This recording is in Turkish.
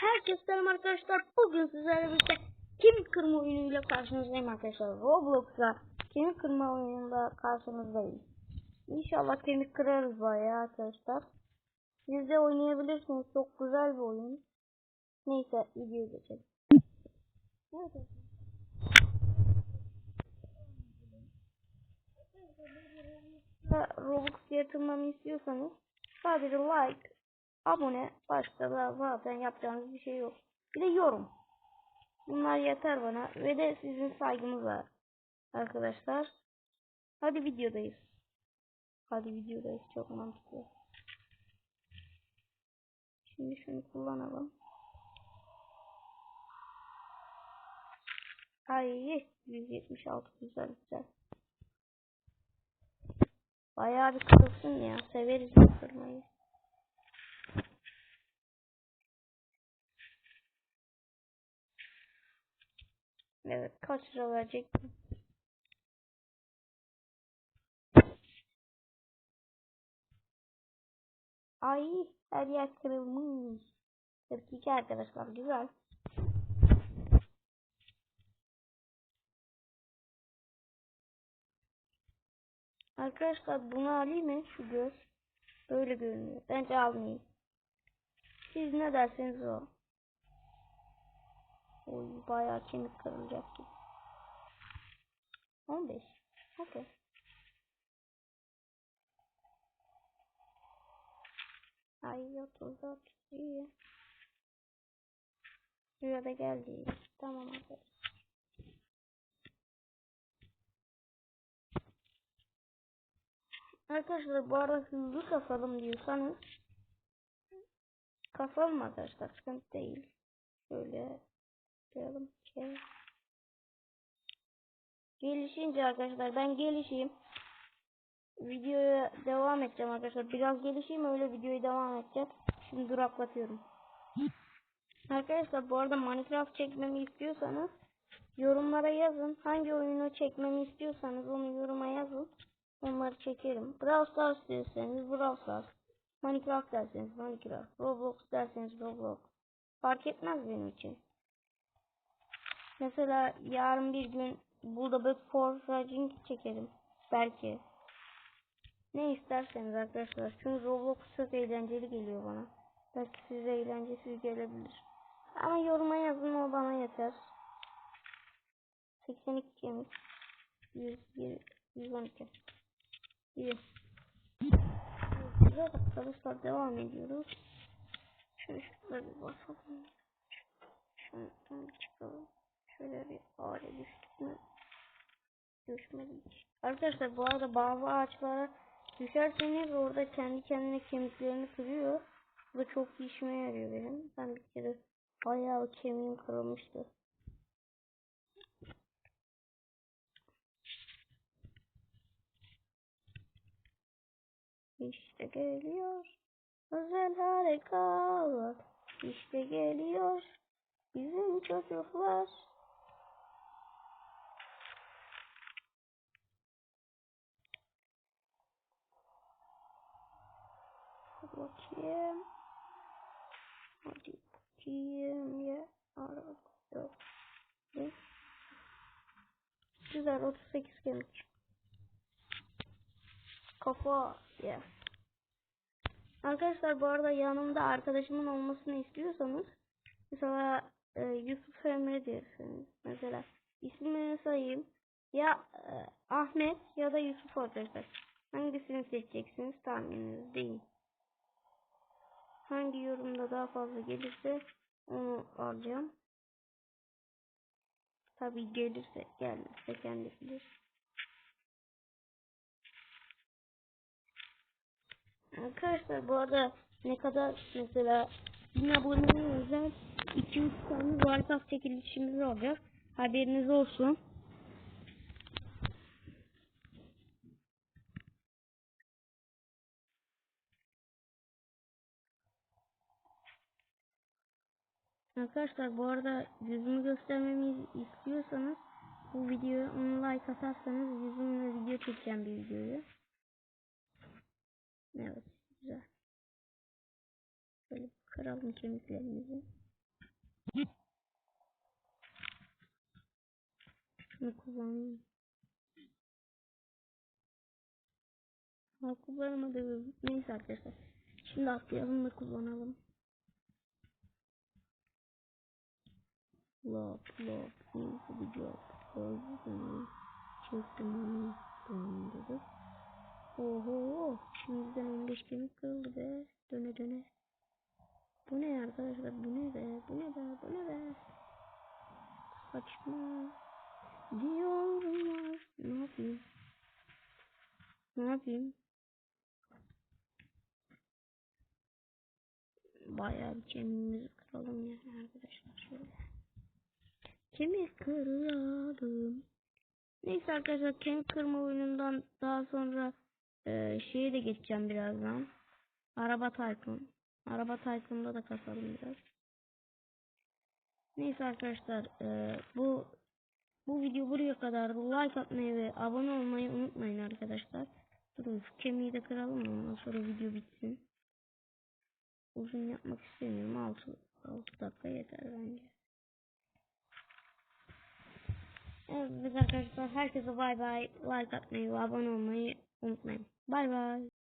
Herkese selam arkadaşlar. Bugün sizlerle birlikte kemik kırma oyunuyla karşınızdayım arkadaşlar. Roblox'ta kemik kırma oyununda karşınızdayım. İnşallah kemik kırarız bayağı arkadaşlar. Siz de oynayabilirsiniz. Çok güzel bir oyun. Neyse videoya geçelim. Evet. Roblox yatırmamı istiyorsanız sadece like, abone, başka da zaten yapacağınız bir şey yok. Bir de yorum. Bunlar yeter bana ve de sizin saygınız var arkadaşlar. Hadi videodayız. Hadi videodayız çok mantıklı. Şimdi şunu kullanalım. Ay 176 güzel güzel. Bayağı bir kırılsın ya. Severiz kırmayı. Evet kaç lira verecek? Ay her yer kırılmış. 42 arkadaşlar güzel. Arkadaşlar bunu alayım mı? Şu göz. Böyle görünüyor. Bence almayayım. Siz ne derseniz o. Oy bayağı kemik kırılacak gibi. 15. Okey. Ay 34 iyi. Şuraya da geldi. Tamam arkadaşlar. Arkadaşlar bu arada hızlı kasalım diyorsanız kasalım arkadaşlar sıkıntı değil. Şöyle diyelim ki gelişince arkadaşlar ben gelişeyim. Videoya devam edeceğim arkadaşlar. Biraz gelişeyim öyle videoyu devam edeceğiz. Şimdi duraklatıyorum. Arkadaşlar bu arada Minecraft çekmemi istiyorsanız yorumlara yazın. Hangi oyunu çekmemi istiyorsanız onu yoruma yazın. Onları çekerim. Brawl Stars derseniz Brawl Stars. Minecraft derseniz Minecraft. Roblox derseniz Roblox. Fark etmez benim için. Mesela yarın bir gün burada bir foraging çekerim. Belki. Ne isterseniz arkadaşlar. Çünkü Roblox çok eğlenceli geliyor bana. Belki size eğlencesiz gelebilir. Ama yoruma yazın o bana yeter. 82 kemik. 100, 112. İyi. Güzel arkadaşlar devam ediyoruz. Şöyle şurada bir basalım. Bir çıkalım. Şöyle bir hale düştük mü? Düşmedik. Arkadaşlar bu arada bazı ağaçlara düşerseniz orada kendi kendine kemiklerini kırıyor. Bu da çok işime yarıyor benim. Ben bir kere bayağı kemiğim kırılmıştı. İşte geliyor. Özel harikalar. İşte geliyor. Bizim çocuklar. Bakayım. Hadi bakayım ya. Araba yok. Ne? Güzel 38 kemik. Kafa ya. Arkadaşlar bu arada yanımda arkadaşımın olmasını istiyorsanız mesela e, Yusuf Emre diyorsunuz. Mesela ismini sayayım. Ya e, Ahmet ya da Yusuf arkadaşlar. Hangisini seçeceksiniz tahmininiz değil. Hangi yorumda daha fazla gelirse onu alacağım. Tabi gelirse gelmezse kendisi bilir. Arkadaşlar bu arada ne kadar mesela 1000 aboneye özel 200 tane Warcraft çekilişimiz olacak. Haberiniz olsun. Arkadaşlar bu arada yüzümü göstermemi istiyorsanız bu videoya 10 like atarsanız yüzümle video çekeceğim bir videoyu. Evet güzel. Böyle kıralım kemiklerimizi. Şunu kullanayım. Ha kullanamadı. Neyse arkadaşlar. Şimdi atlayalım ve kullanalım. Lop. Neyse bir job. Öldürdüm. Çektim. Döndürdüm. Oho. Şimdiden 15 kemik kırıldı be. Döne döne. Bu ne arkadaşlar? Bu ne be? Bu ne be? Bu ne be? Saçma. Diyorum var. Ne yapayım? Ne yapayım? Bayağı bir kemiğimizi kıralım yani arkadaşlar şöyle. Kemik kıralım. Neyse arkadaşlar kemik kırma oyunundan daha sonra e, şeye de geçeceğim birazdan. Araba Tycoon. Araba Tycoon'da da kasalım biraz. Neyse arkadaşlar e, bu bu video buraya kadar like atmayı ve abone olmayı unutmayın arkadaşlar. Durun kemiği de kıralım da ondan sonra video bitsin. Uzun yapmak istemiyorum. 6, 6 dakika yeter bence. Evet arkadaşlar herkese bay bay. Like atmayı ve abone olmayı unutmayın. Bay bay.